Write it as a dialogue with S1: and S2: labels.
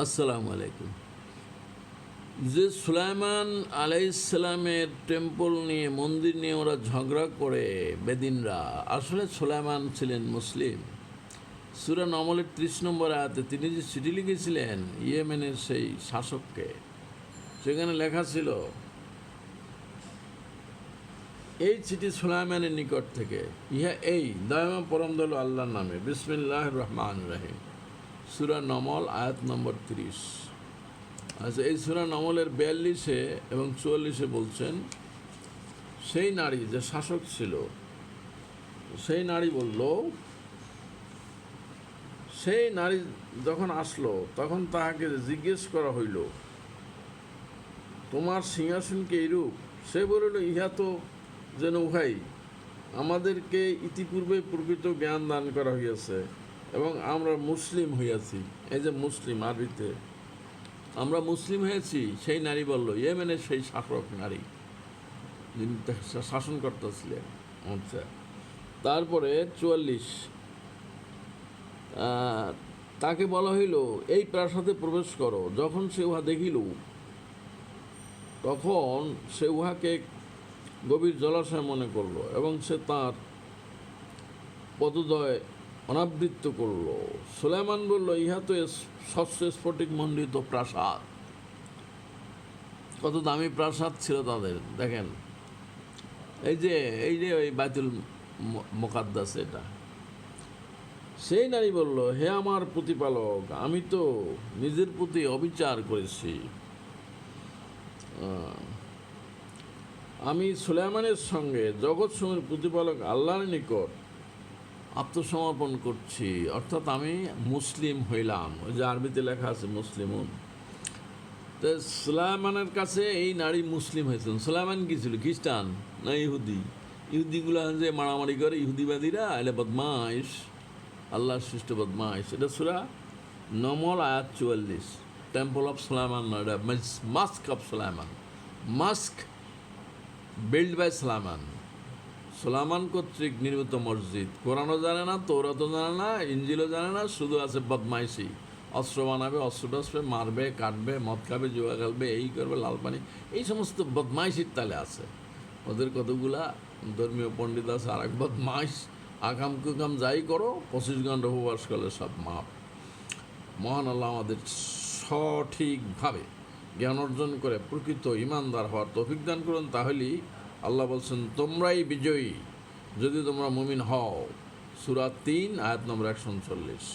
S1: আসসালামু আলাইকুম। যে সুলাইমান আলাইসালামের টেম্পল নিয়ে, মন্দির নিয়ে ওরা ঝগড়া করে বেদিনরা, আসলে সুলাইমান ছিলেন মুসলিম। সুরা নমলের ত্রিশ নম্বর আয়াতে তিনি যে চিঠি লিখেছিলেন ইয়েমেনের সেই শাসককে, সেখানে লেখা ছিল, এই চিঠি সুলাইমানের নিকট থেকে, ইহা এই দয়মা পরম দল আল্লাহর নামে বিসমিল্লাহ রহমান রাহিম। সুরা নমল, আয়াত নম্বর তিরিশ। আচ্ছা এই সুরা নমলের বিয়াল্লিশে এবং চুয়াল্লিশে বলছেন, সেই নারী যে শাসক ছিল, সেই নারী বলল, সেই নারী যখন আসলো, তখন তাহাকে জিজ্ঞেস করা হইল, তোমার সিংহাসনকে এইরূপ? সে বলিল, ইহা তো যেন উহাই। আমাদেরকে ইতিপূর্বে প্রকৃত জ্ঞান দান করা হইয়াছে। এবং আমরা মুসলিম হইয়াছি। এই যে মুসলিম আরবিতে, আমরা মুসলিম হয়েছি, সেই নারী বলল, ইয়েমেনের সেই শাসক নারী যিনি তা- শাসনকর্তা ছিলেন আচ্ছা তারপরে চুয়াল্লিশ তাকে বলা হইল, এই প্রাসাদে প্রবেশ করো। যখন সে উহা দেখিল, তখন সে উহাকে গভীর জলাশয় মনে করল এবং সে তার পদদয় অনাবৃত্ত করল। সুলাইমান বলল, ইহা তো স্বচ্ছ স্ফটিক মণ্ডিত প্রাসাদ। কত দামি প্রাসাদ ছিল তাদের, দেখেন। এই যে এই যে ওই বাইতুল মোকাদ্দাস এটা। সেই নারী বলল, হে আমার প্রতিপালক, আমি তো নিজের প্রতি অবিচার করেছি। আমি সুলাইমানের সঙ্গে জগৎ প্রতিপালক আল্লাহর নিকট আত্মসমর্পণ করছি। অর্থাৎ আমি মুসলিম হইলাম। ওই যে আরবিতে লেখা আছে, মুসলিমুন। তো সুলাইমানের কাছে এই নারী মুসলিম হয়েছেন। সুলাইমান কি ছিল? খ্রিস্টান না ইহুদি? ইহুদিগুলো যে মারামারি করে, ইহুদিবাদীরা এটা বদমাইশ, আল্লাহর সৃষ্ট বদমাইশ। এটা সুরা নমল আয়াত চুয়াল্লিশ। Temple of Sulaiman mosque of Sulaiman mosque built by Sulaiman Sulaiman কর্তৃক নির্মিত মসজিদ। কোরআনও জানে না তৌরাতও জানে না ইঞ্জিলও জানে না, শুধু আছে বদমাইশি। অস্ত্র বানাবে, অস্ত্র টস্ত্র মারবে, কাটবে, মদ খাবে, জুয়া খেলবে, এই করবে, লাল পানি। এই সমস্ত বদমাইশির তালে আছে। ওদের কতগুলা? ধর্মীয় পণ্ডিত আছে আর এক বদমাইশ। আকাম কুকাম যাই করো, পঁচিশ ঘণ্টা উপবাস করলে সব মাপ। মহান আল্লাহ আমাদের সঠিকভাবে জ্ঞান অর্জন করে প্রকৃত ইমানদার হওয়ার তৌফিক দান করুন, তাহলেই আল্লাহ বলছেন তোমরাই বিজয়ী যদি তোমরা মুমিন হও। সুরা তিন আয়াত নম্বর একশো উনচল্লিশ।